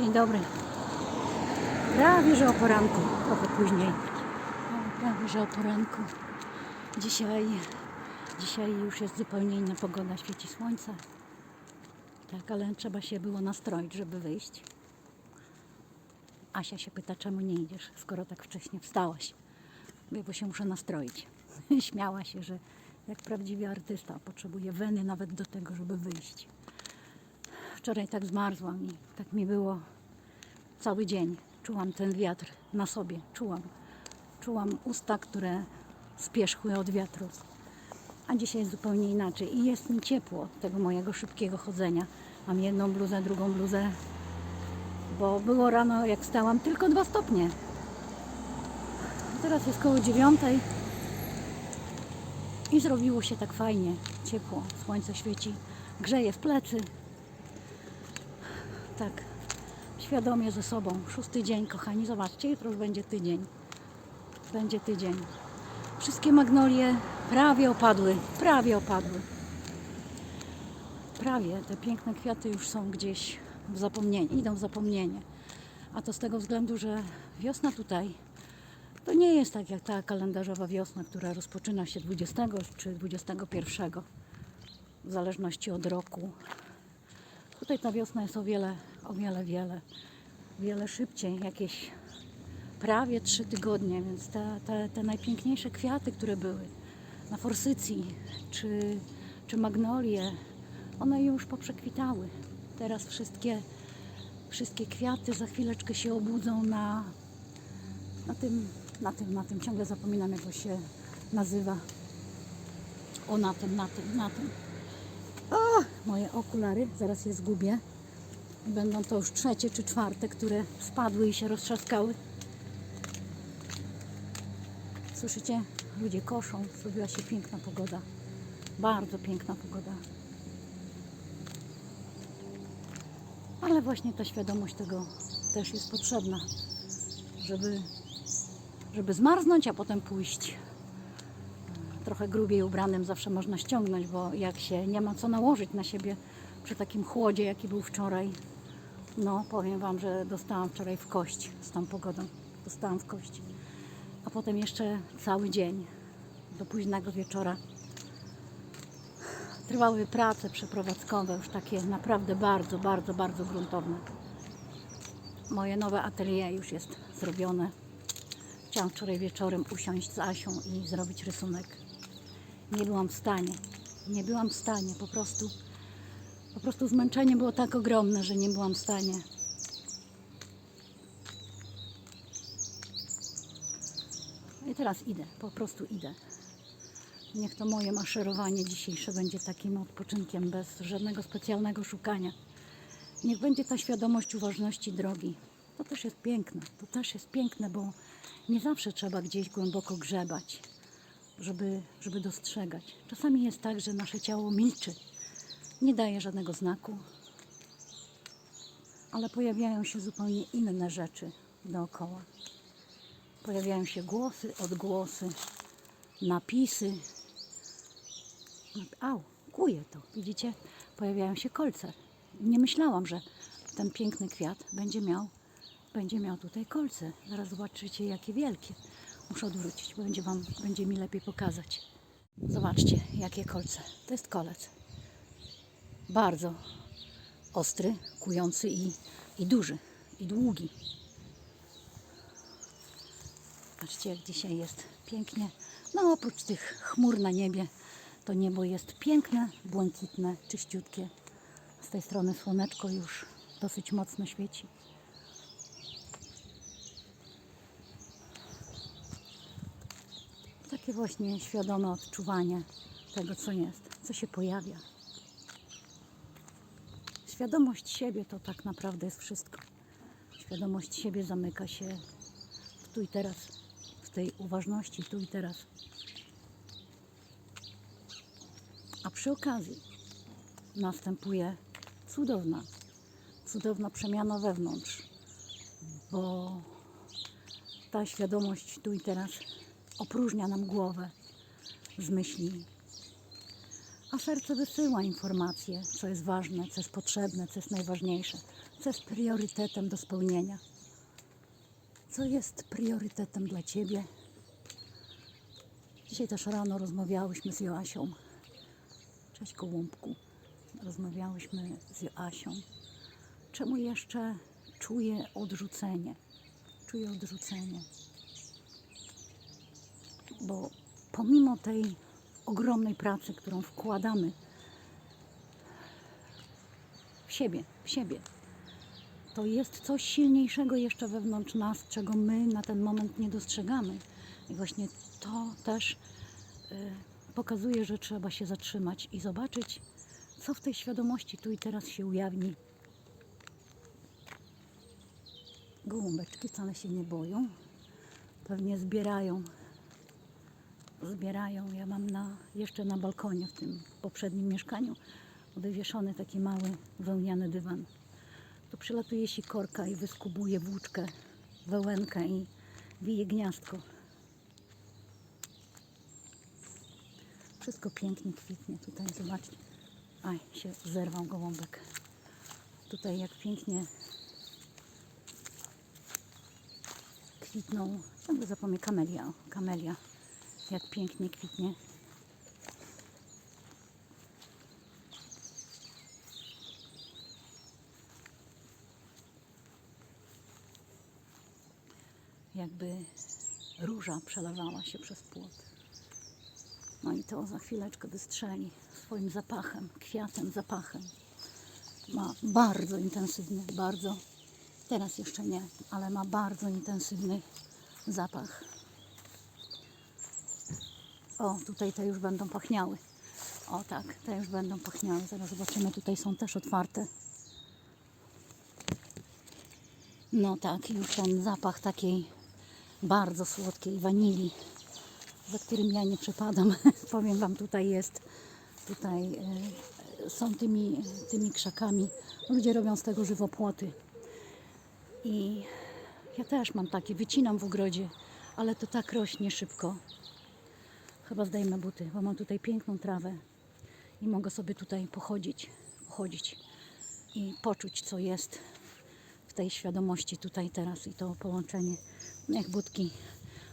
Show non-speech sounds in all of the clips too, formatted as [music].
Dzień dobry. Prawie, że o poranku, trochę później. Prawie, że o poranku. Dzisiaj, dzisiaj już jest zupełnie inna pogoda, świeci słońce. Tak, ale trzeba się było nastroić, żeby wyjść. Asia się pyta, czemu nie idziesz, skoro tak wcześnie wstałaś. Mówię, bo się muszę nastroić. [laughs] Śmiała się, że jak prawdziwy artysta potrzebuje weny nawet do tego, żeby wyjść. Wczoraj tak zmarzłam i tak mi było cały dzień. Czułam ten wiatr na sobie, czułam. Czułam usta, które spierzchły od wiatru. A dzisiaj jest zupełnie inaczej i jest mi ciepło od tego mojego szybkiego chodzenia. Mam jedną bluzę, drugą bluzę, bo było rano, jak wstałam, tylko dwa stopnie. Teraz jest koło dziewiątej i zrobiło się tak fajnie, ciepło, słońce świeci, grzeje w plecy. Tak, świadomie ze sobą. Szósty dzień, kochani, zobaczcie, jutro już będzie tydzień. Będzie tydzień. Wszystkie magnolie prawie opadły, prawie opadły. Prawie, te piękne kwiaty już są gdzieś w zapomnienie, idą w zapomnienie. A to z tego względu, że wiosna tutaj to nie jest tak jak ta kalendarzowa wiosna, która rozpoczyna się 20 czy 21, w zależności od roku. Tutaj ta wiosna jest o wiele, o wiele, wiele, wiele szybciej, jakieś prawie trzy tygodnie, więc te, te, te najpiękniejsze kwiaty, które były na forsycji czy, czy magnolie, one już poprzekwitały. Teraz wszystkie, wszystkie kwiaty za chwileczkę się obudzą na, na tym, na tym, na tym, ciągle zapominam jak to się nazywa. O, na tym, na tym, na tym. O, moje okulary, zaraz je zgubię. Będą to już trzecie czy czwarte, które spadły i się roztrzaskały. Słyszycie? Ludzie koszą. Zrobiła się piękna pogoda. Bardzo piękna pogoda. Ale właśnie ta świadomość tego też jest potrzebna, żeby, żeby zmarznąć, a potem pójść trochę grubiej ubranym zawsze można ściągnąć, bo jak się nie ma co nałożyć na siebie przy takim chłodzie, jaki był wczoraj, no powiem Wam, że dostałam wczoraj w kość z tą pogodą. Dostałam w kość. A potem jeszcze cały dzień do późnego wieczora trwały prace przeprowadzkowe, już takie naprawdę bardzo, bardzo, bardzo gruntowne. Moje nowe atelier już jest zrobione. Chciałam wczoraj wieczorem usiąść z Asią i zrobić rysunek. Nie byłam w stanie. Nie byłam w stanie. Po prostu, po prostu zmęczenie było tak ogromne, że nie byłam w stanie. I teraz idę, po prostu idę. Niech to moje maszerowanie dzisiejsze będzie takim odpoczynkiem bez żadnego specjalnego szukania. Niech będzie ta świadomość uważności drogi. To też jest piękne. To też jest piękne, bo nie zawsze trzeba gdzieś głęboko grzebać, żeby, żeby dostrzegać. Czasami jest tak, że nasze ciało milczy, nie daje żadnego znaku, ale pojawiają się zupełnie inne rzeczy dookoła. Pojawiają się głosy, odgłosy, napisy. Au, kuje to, widzicie? Pojawiają się kolce. Nie myślałam, że ten piękny kwiat będzie miał, będzie miał tutaj kolce. Zaraz zobaczycie, jakie wielkie. Muszę odwrócić, bo będzie, wam, będzie mi lepiej pokazać. Zobaczcie, jakie kolce. To jest kolec. Bardzo ostry, kujący i, i duży, i długi. Patrzcie, jak dzisiaj jest pięknie. No, oprócz tych chmur na niebie, to niebo jest piękne, błękitne, czyściutkie. Z tej strony słoneczko już dosyć mocno świeci. Takie właśnie świadome odczuwanie tego, co jest, co się pojawia. Świadomość siebie to tak naprawdę jest wszystko. Świadomość siebie zamyka się w tu i teraz, w tej uważności tu i teraz. A przy okazji następuje cudowna, cudowna przemiana wewnątrz, bo ta świadomość tu i teraz opróżnia nam głowę z myśli, a serce wysyła informacje, co jest ważne, co jest potrzebne, co jest najważniejsze, Co jest priorytetem do spełnienia? Co jest priorytetem dla Ciebie? Dzisiaj też rano rozmawiałyśmy z Joasią. Cześć Kołumpku. Rozmawiałyśmy z Joasią. Czemu jeszcze czuję odrzucenie? Czuję odrzucenie. Bo pomimo tej ogromnej pracy, którą wkładamy w siebie, w siebie, to jest coś silniejszego jeszcze wewnątrz nas, czego my na ten moment nie dostrzegamy. I właśnie to też y, pokazuje, że trzeba się zatrzymać i zobaczyć, co w tej świadomości tu i teraz się ujawni. Gołąbeczki wcale się nie boją. Pewnie zbierają. Zbierają. Ja mam na, jeszcze na balkonie w tym poprzednim mieszkaniu wywieszony taki mały wełniany dywan. Tu przylatuje sikorka i wyskubuje włóczkę, wełenkę i wije gniazdko. Wszystko pięknie kwitnie tutaj, zobaczcie. Aj, się zerwał gołąbek. Tutaj jak pięknie kwitną, ciągle zapomnę, kamelia, kamelia, jak pięknie kwitnie. Jakby róża przelewała się przez płot. No i to za chwileczkę wystrzeli swoim zapachem, kwiatem, zapachem. Ma bardzo intensywny, bardzo, teraz jeszcze nie, ale ma bardzo intensywny zapach. O, tutaj te już będą pachniały. O tak, te już będą pachniały. Zaraz zobaczymy, tutaj są też otwarte. No tak, już ten zapach takiej bardzo słodkiej wanilii, za którym ja nie przepadam. [laughs] Powiem Wam, tutaj jest, tutaj e, są tymi, tymi krzakami. Ludzie robią z tego żywopłoty. I ja też mam takie, wycinam w ogrodzie, ale to tak rośnie szybko. Chyba zdejmę buty, bo mam tutaj piękną trawę i mogę sobie tutaj pochodzić, pochodzić i poczuć, co jest w tej świadomości tutaj teraz i to połączenie. Niech budki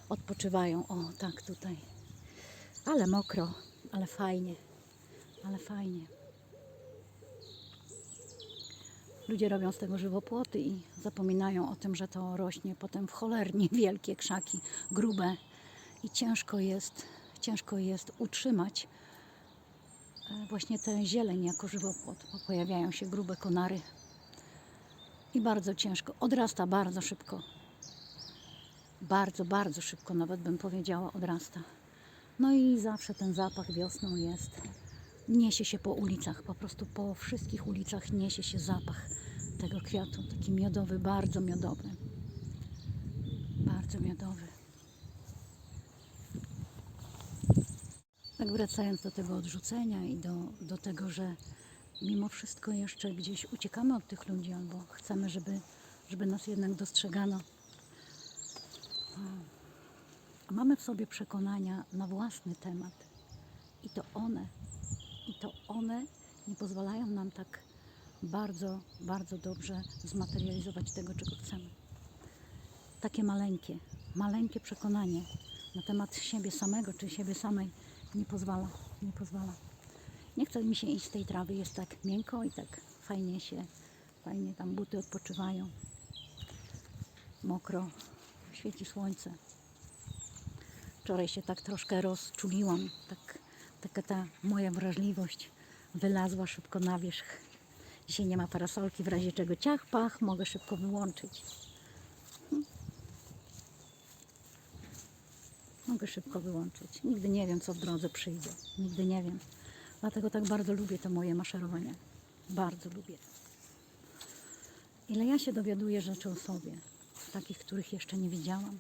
odpoczywają. O, tak tutaj. Ale mokro, ale fajnie, ale fajnie. Ludzie robią z tego żywopłoty i zapominają o tym, że to rośnie potem w cholernie wielkie krzaki, grube i ciężko jest, ciężko jest utrzymać e, właśnie tę zieleń jako żywopłot, bo pojawiają się grube konary i bardzo ciężko, odrasta bardzo szybko. Bardzo, bardzo szybko nawet bym powiedziała odrasta. No i zawsze ten zapach wiosną jest. Niesie się po ulicach, po prostu po wszystkich ulicach niesie się zapach tego kwiatu. Taki miodowy, bardzo miodowy. Bardzo miodowy. Tak wracając do tego odrzucenia i do, do tego, że mimo wszystko jeszcze gdzieś uciekamy od tych ludzi albo chcemy, żeby, żeby nas jednak dostrzegano. Mamy w sobie przekonania na własny temat. I to one, i to one nie pozwalają nam tak bardzo, bardzo dobrze zmaterializować tego, czego chcemy. Takie maleńkie, maleńkie przekonanie na temat siebie samego czy siebie samej nie pozwala, nie pozwala. Nie chce mi się iść z tej trawy, jest tak miękko i tak fajnie się, fajnie tam buty odpoczywają. Mokro, świeci słońce. Wczoraj się tak troszkę rozczuliłam, tak, taka ta moja wrażliwość wylazła szybko na wierzch. Dzisiaj nie ma parasolki, w razie czego ciach, pach, mogę szybko wyłączyć. Mogę szybko wyłączyć. Nigdy nie wiem, co w drodze przyjdzie. Nigdy nie wiem. Dlatego tak bardzo lubię to moje maszerowanie. Bardzo lubię. Ile ja się dowiaduję rzeczy o sobie, takich, których jeszcze nie widziałam,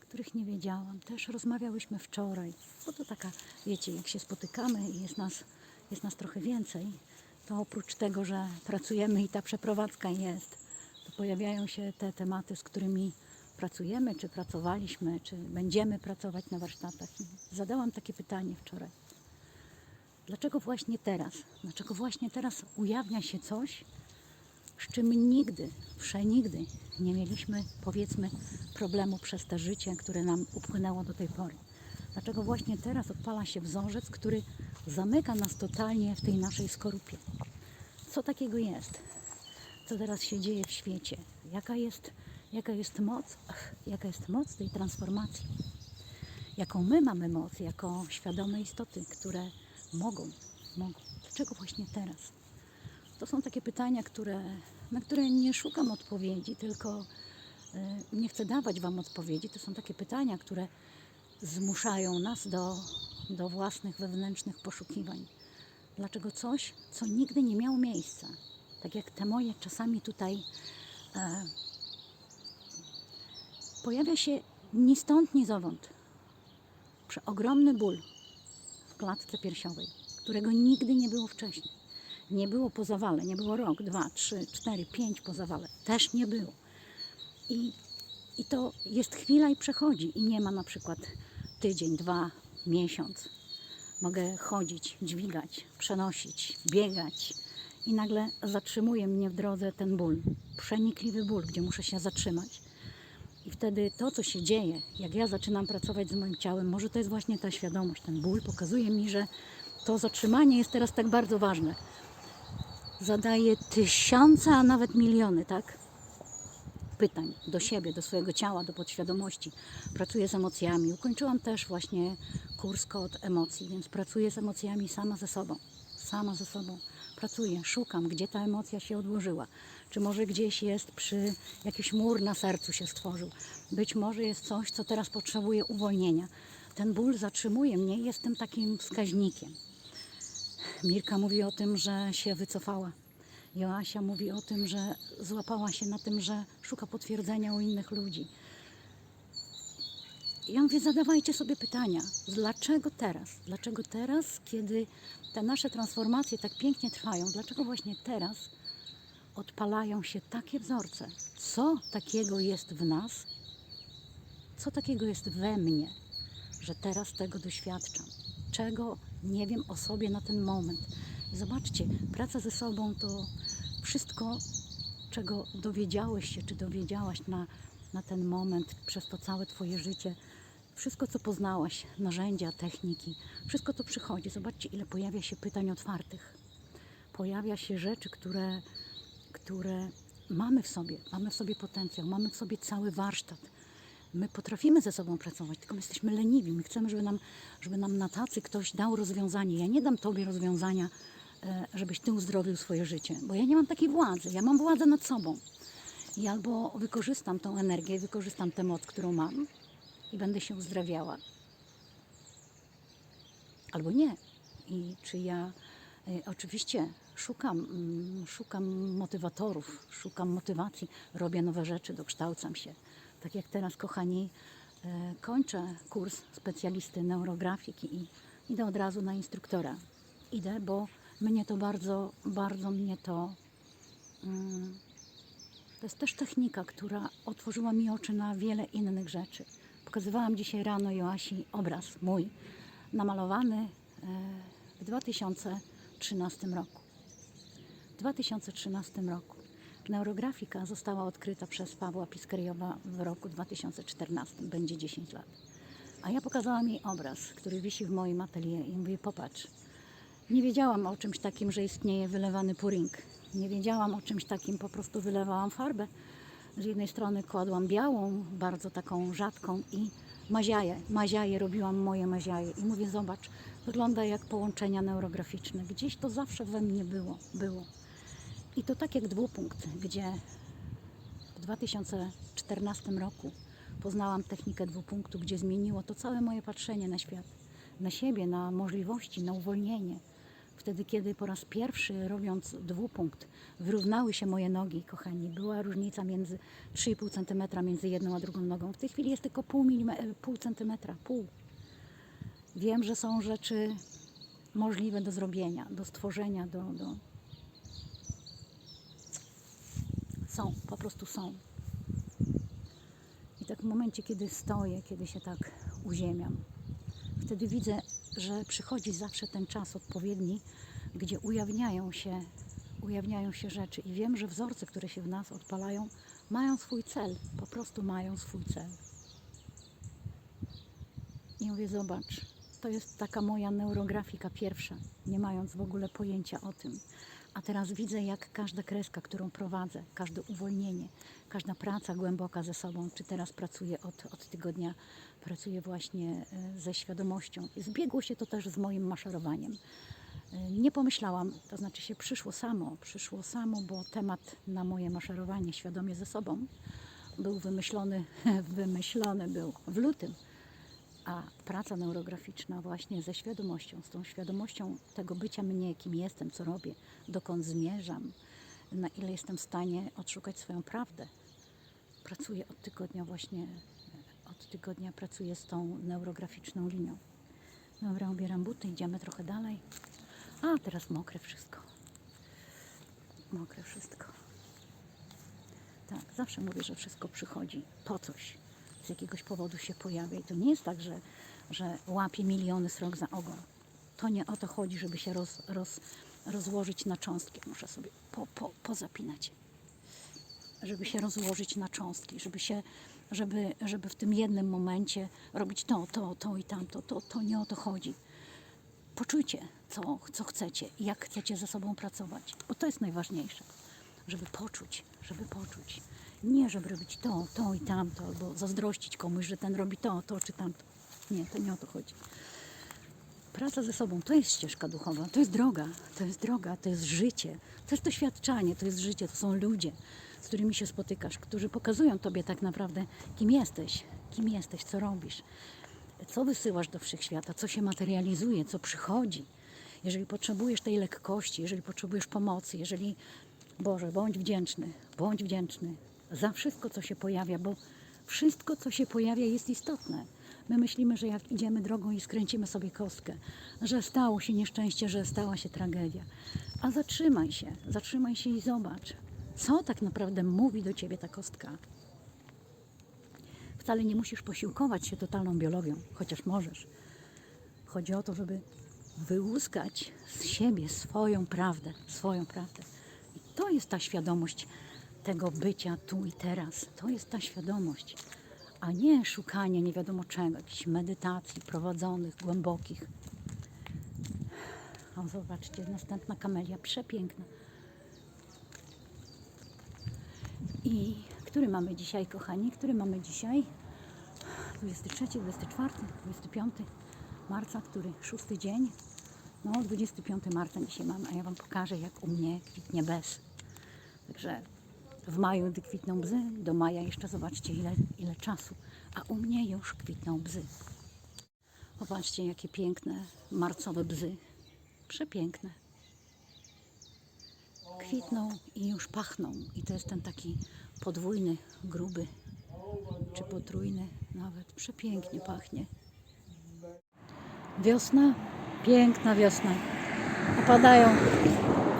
których nie wiedziałam. Też rozmawiałyśmy wczoraj, bo to taka, wiecie, jak się spotykamy i jest nas, jest nas trochę więcej, to oprócz tego, że pracujemy i ta przeprowadzka jest, to pojawiają się te tematy, z którymi pracujemy, czy pracowaliśmy, czy będziemy pracować na warsztatach. I zadałam takie pytanie wczoraj. Dlaczego właśnie teraz? Dlaczego właśnie teraz ujawnia się coś, Czy my nigdy, przenigdy nie mieliśmy, powiedzmy, problemu przez te życie, które nam upłynęło do tej pory? Dlaczego właśnie teraz odpala się wzorzec, który zamyka nas totalnie w tej naszej skorupie? Co takiego jest? Co teraz się dzieje w świecie? Jaka jest, jaka jest moc? Jaka jest moc tej transformacji? Jaką my mamy moc jako świadome istoty, które mogą, mogą. Dlaczego właśnie teraz? To są takie pytania, które, na które nie szukam odpowiedzi, tylko e, nie chcę dawać Wam odpowiedzi. To są takie pytania, które zmuszają nas do, do własnych wewnętrznych poszukiwań. Dlaczego coś, co nigdy nie miało miejsca, tak jak te moje czasami tutaj e, pojawia się ni stąd, ni zowąd. Przeogromny ból w klatce piersiowej, którego nigdy nie było wcześniej. Nie było po zawale, nie było rok, dwa, trzy, cztery, pięć po zawale. Też nie było. I, I to jest chwila i przechodzi. I nie ma na przykład tydzień, dwa, miesiąc. Mogę chodzić, dźwigać, przenosić, biegać. I nagle zatrzymuje mnie w drodze ten ból. Przenikliwy ból, gdzie muszę się zatrzymać. I wtedy to, co się dzieje, jak ja zaczynam pracować z moim ciałem, może to jest właśnie ta świadomość, ten ból pokazuje mi, że to zatrzymanie jest teraz tak bardzo ważne. Zadaję tysiące, a nawet miliony, tak? Pytań do siebie, do swojego ciała, do podświadomości. Pracuję z emocjami. Ukończyłam też właśnie kurs kod emocji, więc pracuję z emocjami sama ze sobą. Sama ze sobą pracuję, szukam, gdzie ta emocja się odłożyła. Czy może gdzieś jest przy jakiś mur na sercu się stworzył. Być może jest coś, co teraz potrzebuje uwolnienia. Ten ból zatrzymuje mnie i jest tym takim wskaźnikiem. Mirka mówi o tym, że się wycofała. Joasia mówi o tym, że złapała się na tym, że szuka potwierdzenia u innych ludzi. Ja mówię, zadawajcie sobie pytania, dlaczego teraz? Dlaczego teraz, kiedy te nasze transformacje tak pięknie trwają, dlaczego właśnie teraz odpalają się takie wzorce? Co takiego jest w nas? Co takiego jest we mnie, że teraz tego doświadczam? Czego nie wiem o sobie na ten moment? Zobaczcie, praca ze sobą to wszystko, czego dowiedziałeś się, czy dowiedziałaś na, na ten moment, przez to całe Twoje życie, wszystko, co poznałaś, narzędzia, techniki, wszystko to przychodzi. Zobaczcie, ile pojawia się pytań otwartych. Pojawia się rzeczy, które, które mamy w sobie. Mamy w sobie potencjał, mamy w sobie cały warsztat. My potrafimy ze sobą pracować, tylko my jesteśmy leniwi. My chcemy, żeby nam, żeby nam na tacy ktoś dał rozwiązanie. Ja nie dam Tobie rozwiązania, e, żebyś Ty uzdrowił swoje życie, bo ja nie mam takiej władzy. Ja mam władzę nad sobą. I albo wykorzystam tą energię, wykorzystam tę moc, którą mam i będę się uzdrawiała, albo nie. I czy ja e, oczywiście szukam, mm, szukam motywatorów, szukam motywacji, robię nowe rzeczy, dokształcam się. Tak jak teraz, kochani, e, kończę kurs specjalisty neurografiki i idę od razu na instruktora. Idę, bo mnie to bardzo, bardzo mnie to. Mm, to jest też technika, która otworzyła mi oczy na wiele innych rzeczy. Pokazywałam dzisiaj rano Joasi obraz mój, namalowany e, w 2013 roku. W 2013 roku. Neurografika została odkryta przez Pawła Piskeriowa w roku 2014, będzie 10 lat. A ja pokazałam jej obraz, który wisi w moim atelier i mówię, popatrz, nie wiedziałam o czymś takim, że istnieje wylewany puring. Nie wiedziałam o czymś takim, po prostu wylewałam farbę. Z jednej strony kładłam białą, bardzo taką rzadką i maziaję. Maziaję, robiłam moje maziaje. I mówię, zobacz, wygląda jak połączenia neurograficzne. Gdzieś to zawsze we mnie było. było. I to tak jak dwupunkt, gdzie w 2014 roku poznałam technikę dwupunktu, gdzie zmieniło to całe moje patrzenie na świat, na siebie, na możliwości, na uwolnienie. Wtedy, kiedy po raz pierwszy robiąc dwupunkt, wyrównały się moje nogi, kochani, była różnica między 3,5 cm między jedną a drugą nogą. W tej chwili jest tylko pół, milime- pół centymetra, pół. Wiem, że są rzeczy możliwe do zrobienia, do stworzenia, do, do, są, po prostu są. I tak w momencie, kiedy stoję, kiedy się tak uziemiam, wtedy widzę, że przychodzi zawsze ten czas odpowiedni, gdzie ujawniają się ujawniają się rzeczy i wiem, że wzorce, które się w nas odpalają, mają swój cel, po prostu mają swój cel. I mówię, zobacz, to jest taka moja neurografika pierwsza, nie mając w ogóle pojęcia o tym. A teraz widzę, jak każda kreska, którą prowadzę, każde uwolnienie, każda praca głęboka ze sobą, czy teraz pracuję od, od tygodnia, pracuję właśnie e, ze świadomością. Zbiegło się to też z moim maszerowaniem. E, Nie pomyślałam, to znaczy się przyszło samo, przyszło samo, bo temat na moje maszerowanie świadomie ze sobą był wymyślony, [laughs] wymyślony był w lutym. A praca neurograficzna właśnie ze świadomością, z tą świadomością tego bycia mnie, kim jestem, co robię, dokąd zmierzam, na ile jestem w stanie odszukać swoją prawdę. Pracuję od tygodnia właśnie, od tygodnia pracuję z tą neurograficzną linią. Dobra, ubieram buty, idziemy trochę dalej. A, teraz mokre wszystko. Mokre wszystko. Tak, zawsze mówię, że wszystko przychodzi po coś. Z jakiegoś powodu się pojawia. I to nie jest tak, że, że łapie miliony srok za ogon. To nie o to chodzi, żeby się roz, roz, rozłożyć na cząstki. Muszę sobie po, po, pozapinać. Żeby się rozłożyć na cząstki, żeby, się, żeby, żeby w tym jednym momencie robić to, to, to i tamto. To, to nie o to chodzi poczujcie, co, co chcecie i jak chcecie ze sobą pracować, bo to jest najważniejsze, żeby poczuć, żeby poczuć. Nie, żeby robić to, to i tamto, albo zazdrościć komuś, że ten robi to, to czy tamto. Nie, to nie o to chodzi. Praca ze sobą to jest ścieżka duchowa, to jest droga, to jest droga, to jest życie, to jest doświadczanie, to jest życie, to są ludzie, z którymi się spotykasz, którzy pokazują tobie tak naprawdę, kim jesteś, kim jesteś, co robisz, co wysyłasz do wszechświata, co się materializuje, co przychodzi. Jeżeli potrzebujesz tej lekkości, jeżeli potrzebujesz pomocy, jeżeli Boże, bądź wdzięczny, bądź wdzięczny za wszystko, co się pojawia, bo wszystko, co się pojawia, jest istotne. My myślimy, że jak idziemy drogą i skręcimy sobie kostkę, że stało się nieszczęście, że stała się tragedia. A zatrzymaj się, zatrzymaj się i zobacz, co tak naprawdę mówi do ciebie ta kostka. Wcale nie musisz posiłkować się totalną biologią, chociaż możesz. Chodzi o to, żeby wyłuskać z siebie swoją prawdę, swoją prawdę. I to jest ta świadomość tego bycia tu i teraz. To jest ta świadomość, a nie szukanie nie wiadomo czego, jakichś medytacji prowadzonych, głębokich. O, zobaczcie, następna kamelia, przepiękna. I który mamy dzisiaj, kochani? Który mamy dzisiaj? 23, 24, 25 marca, który szósty dzień. No, 25 marca dzisiaj mamy, a ja Wam pokażę, jak u mnie kwitnie bez. Także w maju gdy kwitną bzy, do maja jeszcze zobaczcie, ile, ile czasu, a u mnie już kwitną bzy. Popatrzcie, jakie piękne marcowe bzy. Przepiękne kwitną i już pachną. I to jest ten taki podwójny, gruby, czy potrójny nawet. Przepięknie pachnie. Wiosna, piękna wiosna. Opadają,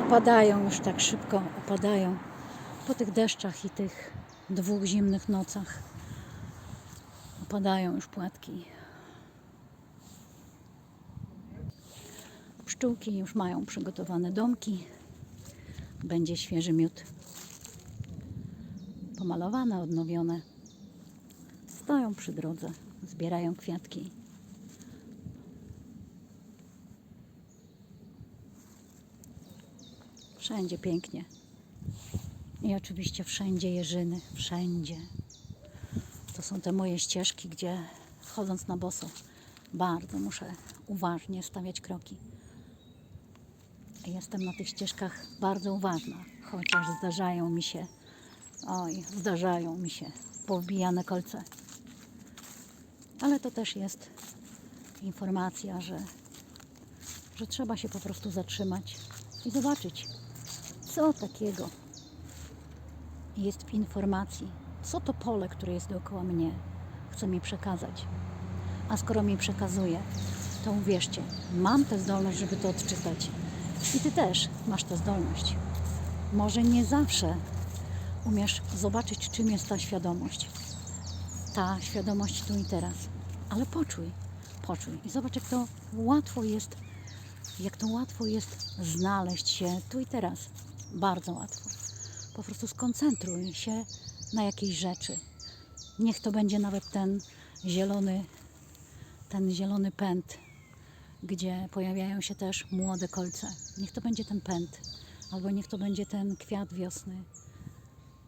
opadają już tak szybko, opadają po tych deszczach i tych dwóch zimnych nocach. Opadają już płatki. Pszczółki już mają przygotowane domki będzie świeży miód. Pomalowane, odnowione. Stoją przy drodze, zbierają kwiatki. Wszędzie pięknie. I oczywiście wszędzie jeżyny, wszędzie. To są te moje ścieżki, gdzie chodząc na boso bardzo muszę uważnie stawiać kroki. Jestem na tych ścieżkach bardzo uważna, chociaż zdarzają mi się, oj, zdarzają mi się powbijane kolce. Ale to też jest informacja, że, że trzeba się po prostu zatrzymać i zobaczyć, co takiego jest w informacji, co to pole, które jest dookoła mnie, chce mi przekazać. A skoro mi przekazuje, to uwierzcie, mam tę zdolność, żeby to odczytać. I ty też masz tę zdolność. Może nie zawsze umiesz zobaczyć, czym jest ta świadomość. Ta świadomość tu i teraz. Ale poczuj, poczuj. I zobacz, jak to łatwo jest, jak to łatwo jest znaleźć się tu i teraz. Bardzo łatwo. Po prostu skoncentruj się na jakiejś rzeczy. Niech to będzie nawet ten zielony, ten zielony pęd, gdzie pojawiają się też młode kolce. Niech to będzie ten pęd, albo niech to będzie ten kwiat wiosny.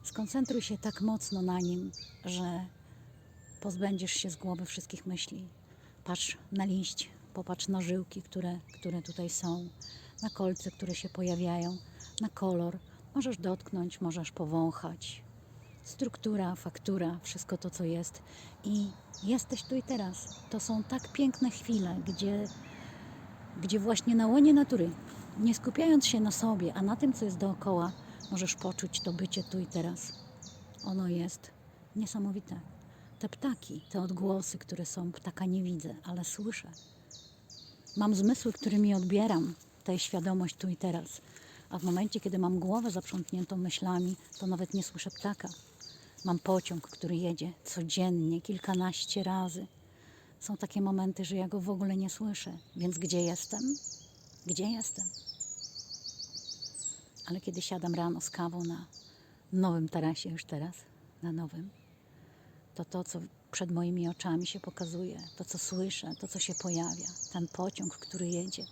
Skoncentruj się tak mocno na nim, że pozbędziesz się z głowy wszystkich myśli. Patrz na liść, popatrz na żyłki, które, które tutaj są, na kolce, które się pojawiają, na kolor. Możesz dotknąć, możesz powąchać. Struktura, faktura, wszystko to, co jest. I jesteś tu i teraz. To są tak piękne chwile, gdzie, gdzie właśnie na łonie natury, nie skupiając się na sobie, a na tym, co jest dookoła, możesz poczuć to bycie tu i teraz. Ono jest niesamowite. Te ptaki, te odgłosy, które są, ptaka nie widzę, ale słyszę. Mam zmysły, którymi odbieram tę świadomość tu i teraz. A w momencie, kiedy mam głowę zaprzątniętą myślami, to nawet nie słyszę ptaka. Mam pociąg, który jedzie codziennie, kilkanaście razy. Są takie momenty, że ja go w ogóle nie słyszę. Więc gdzie jestem? Gdzie jestem? Ale kiedy siadam rano z kawą na nowym tarasie, już teraz, na nowym, to to, co przed moimi oczami się pokazuje, to, co słyszę, to, co się pojawia, ten pociąg, który jedzie.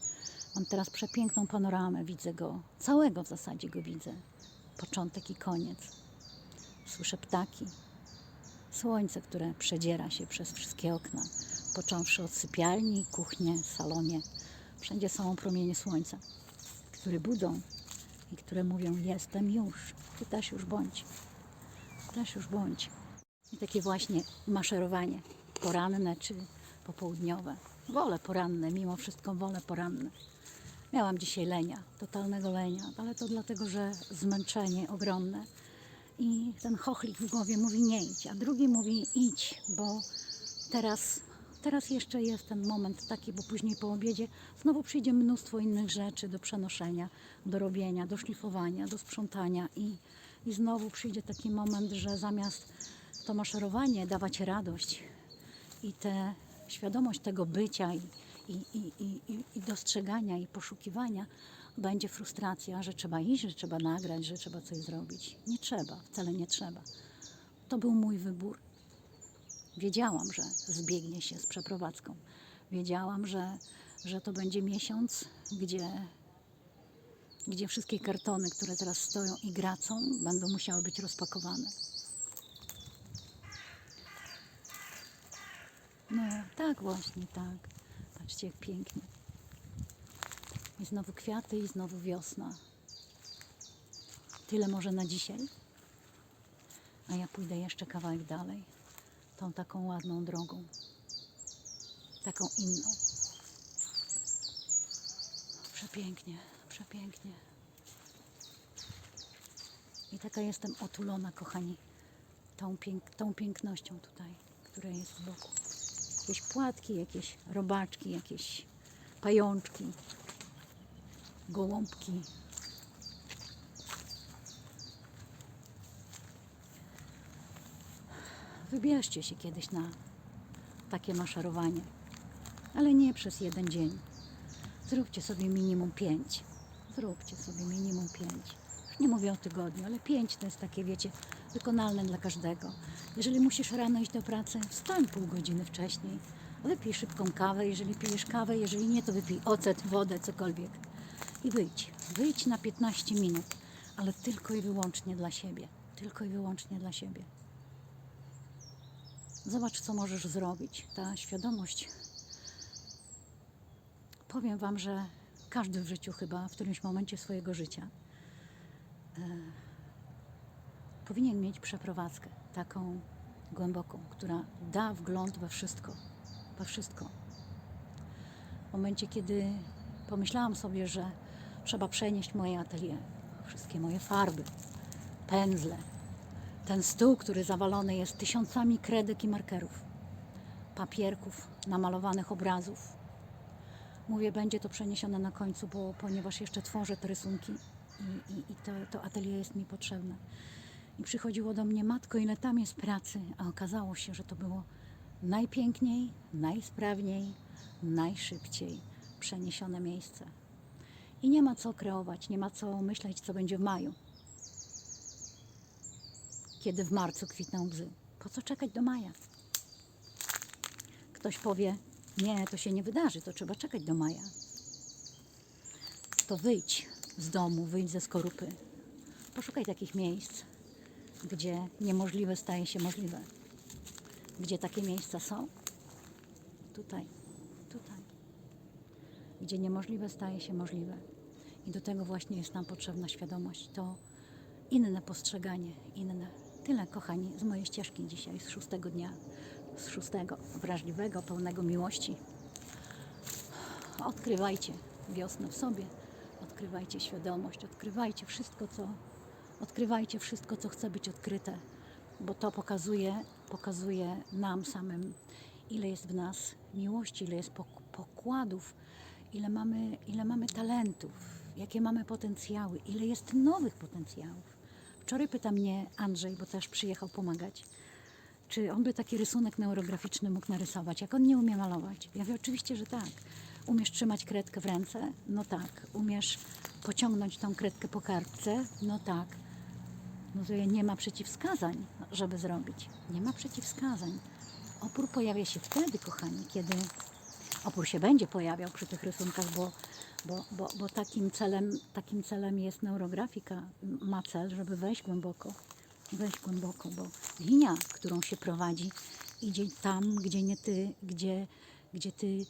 Mam teraz przepiękną panoramę, widzę go, całego w zasadzie go widzę. Początek i koniec. Słyszę ptaki, słońce, które przedziera się przez wszystkie okna, począwszy od sypialni, kuchnie, salonie. Wszędzie są promienie słońca, które budzą i które mówią: Jestem już, ty też już bądź. Też już bądź. I takie właśnie maszerowanie poranne czy popołudniowe. Wolę poranne, mimo wszystko wolę poranne. Miałam dzisiaj lenia, totalnego lenia, ale to dlatego, że zmęczenie ogromne. I ten chochlik w głowie mówi nie idź, a drugi mówi idź, bo teraz, teraz jeszcze jest ten moment taki, bo później po obiedzie znowu przyjdzie mnóstwo innych rzeczy do przenoszenia, do robienia, do szlifowania, do sprzątania i, i znowu przyjdzie taki moment, że zamiast to maszerowanie dawać radość i tę świadomość tego bycia i, i, i, i, i- dostrzegania i poszukiwania, będzie frustracja, że trzeba iść, że trzeba nagrać, że trzeba coś zrobić. Nie trzeba, wcale nie trzeba. To był mój wybór. Wiedziałam, że zbiegnie się z przeprowadzką. Wiedziałam, że, że to będzie miesiąc, gdzie, gdzie wszystkie kartony, które teraz stoją i gracą, będą musiały być rozpakowane. No, tak właśnie, tak. Patrzcie, jak pięknie. I znowu kwiaty, i znowu wiosna. Tyle może na dzisiaj. A ja pójdę jeszcze kawałek dalej. Tą taką ładną drogą. Taką inną. Przepięknie, przepięknie. I taka jestem otulona, kochani, tą, pięk- tą pięknością tutaj, która jest z boku. Jakieś płatki, jakieś robaczki, jakieś pajączki, gołąbki. Wybierzcie się kiedyś na takie maszerowanie, ale nie przez jeden dzień. Zróbcie sobie minimum pięć. Zróbcie sobie minimum pięć. Już nie mówię o tygodniu, ale pięć to jest takie, wiecie, wykonalne dla każdego. Jeżeli musisz rano iść do pracy, wstań pół godziny wcześniej. Wypij szybką kawę, jeżeli pijesz kawę, jeżeli nie, to wypij ocet, wodę, cokolwiek. I wyjdź. Wyjdź na 15 minut, ale tylko i wyłącznie dla siebie. Tylko i wyłącznie dla siebie. Zobacz, co możesz zrobić. Ta świadomość. Powiem Wam, że każdy w życiu chyba w którymś momencie swojego życia e, powinien mieć przeprowadzkę taką głęboką, która da wgląd we wszystko. We wszystko. W momencie, kiedy pomyślałam sobie, że trzeba przenieść moje atelier, wszystkie moje farby, pędzle, ten stół, który zawalony jest tysiącami kredek i markerów, papierków, namalowanych obrazów. Mówię, będzie to przeniesione na końcu, bo ponieważ jeszcze tworzę te rysunki i, i, i to, to atelier jest mi potrzebne. I przychodziło do mnie, matko, ile tam jest pracy, a okazało się, że to było najpiękniej, najsprawniej, najszybciej przeniesione miejsce. I nie ma co kreować, nie ma co myśleć, co będzie w maju. Kiedy w marcu kwitną bzy. Po co czekać do maja? Ktoś powie, nie, to się nie wydarzy, to trzeba czekać do maja. To wyjdź z domu, wyjdź ze skorupy. Poszukaj takich miejsc, gdzie niemożliwe staje się możliwe. Gdzie takie miejsca są? Tutaj, tutaj. Gdzie niemożliwe staje się możliwe. I do tego właśnie jest nam potrzebna świadomość. To inne postrzeganie, inne. Tyle, kochani, z mojej ścieżki dzisiaj, z szóstego dnia, z szóstego, wrażliwego, pełnego miłości. Odkrywajcie wiosnę w sobie, odkrywajcie świadomość, odkrywajcie wszystko, co, odkrywajcie wszystko, co chce być odkryte, bo to pokazuje, pokazuje nam samym, ile jest w nas miłości, ile jest pok- pokładów, ile mamy, ile mamy talentów, jakie mamy potencjały, ile jest nowych potencjałów. Wczoraj pyta mnie Andrzej, bo też przyjechał pomagać, czy on by taki rysunek neurograficzny mógł narysować, jak on nie umie malować. Ja mówię, oczywiście, że tak. Umiesz trzymać kredkę w ręce? No tak. Umiesz pociągnąć tą kredkę po kartce? No tak. No to nie ma przeciwwskazań, żeby zrobić. Nie ma przeciwwskazań. Opór pojawia się wtedy, kochani, kiedy opór się będzie pojawiał przy tych rysunkach, bo, bo, bo, bo takim, celem, takim celem jest neurografika. Ma cel, żeby wejść głęboko. Wejść głęboko, bo linia, którą się prowadzi, idzie tam, gdzie nie ty, gdzie, gdzie ty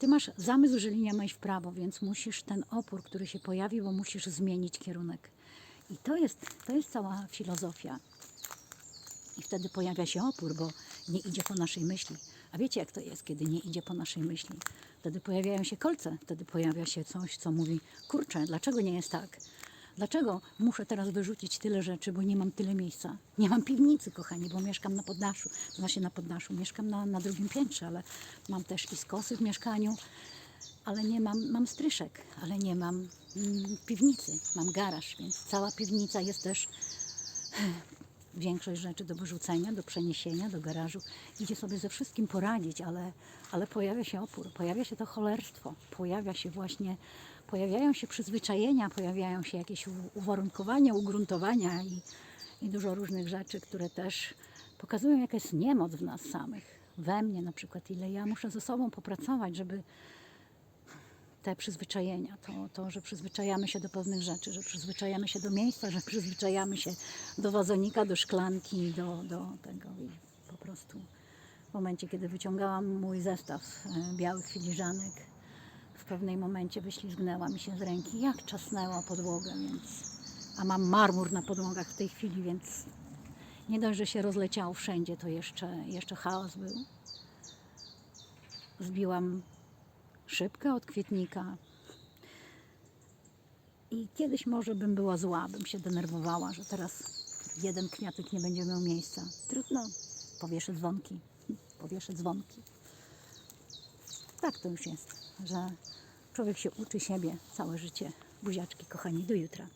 ty masz zamysł, że linia ma iść w prawo, więc musisz ten opór, który się pojawi, bo musisz zmienić kierunek. I to jest, to jest cała filozofia. I wtedy pojawia się opór, bo nie idzie po naszej myśli. A wiecie, jak to jest, kiedy nie idzie po naszej myśli? Wtedy pojawiają się kolce, wtedy pojawia się coś, co mówi: Kurczę, dlaczego nie jest tak? Dlaczego muszę teraz wyrzucić tyle rzeczy, bo nie mam tyle miejsca? Nie mam piwnicy, kochani, bo mieszkam na poddaszu. Znaczy na poddaszu, mieszkam na, na drugim piętrze, ale mam też i skosy w mieszkaniu, ale nie mam, mam stryszek, ale nie mam mm, piwnicy. Mam garaż, więc cała piwnica jest też większość rzeczy do wyrzucenia, do przeniesienia, do garażu. Idzie sobie ze wszystkim poradzić, ale, ale pojawia się opór, pojawia się to cholerstwo, pojawia się właśnie, pojawiają się przyzwyczajenia, pojawiają się jakieś uwarunkowania, ugruntowania i, i dużo różnych rzeczy, które też pokazują, jaka jest niemoc w nas samych. We mnie na przykład, ile ja muszę ze sobą popracować, żeby te przyzwyczajenia, to, to, że przyzwyczajamy się do pewnych rzeczy, że przyzwyczajamy się do miejsca, że przyzwyczajamy się do wazonika, do szklanki, do, do tego i po prostu w momencie, kiedy wyciągałam mój zestaw e, białych filiżanek, w pewnym momencie wyślizgnęła mi się z ręki, jak czasnęła podłogę, więc a mam marmur na podłogach w tej chwili, więc nie dość, że się rozleciało wszędzie, to jeszcze, jeszcze chaos był. Zbiłam szybkę od kwietnika. I kiedyś może bym była zła, bym się denerwowała, że teraz jeden kwiatek nie będzie miał miejsca. Trudno, powieszę dzwonki, powieszę dzwonki. Tak to już jest, że człowiek się uczy siebie całe życie. Buziaczki, kochani, do jutra.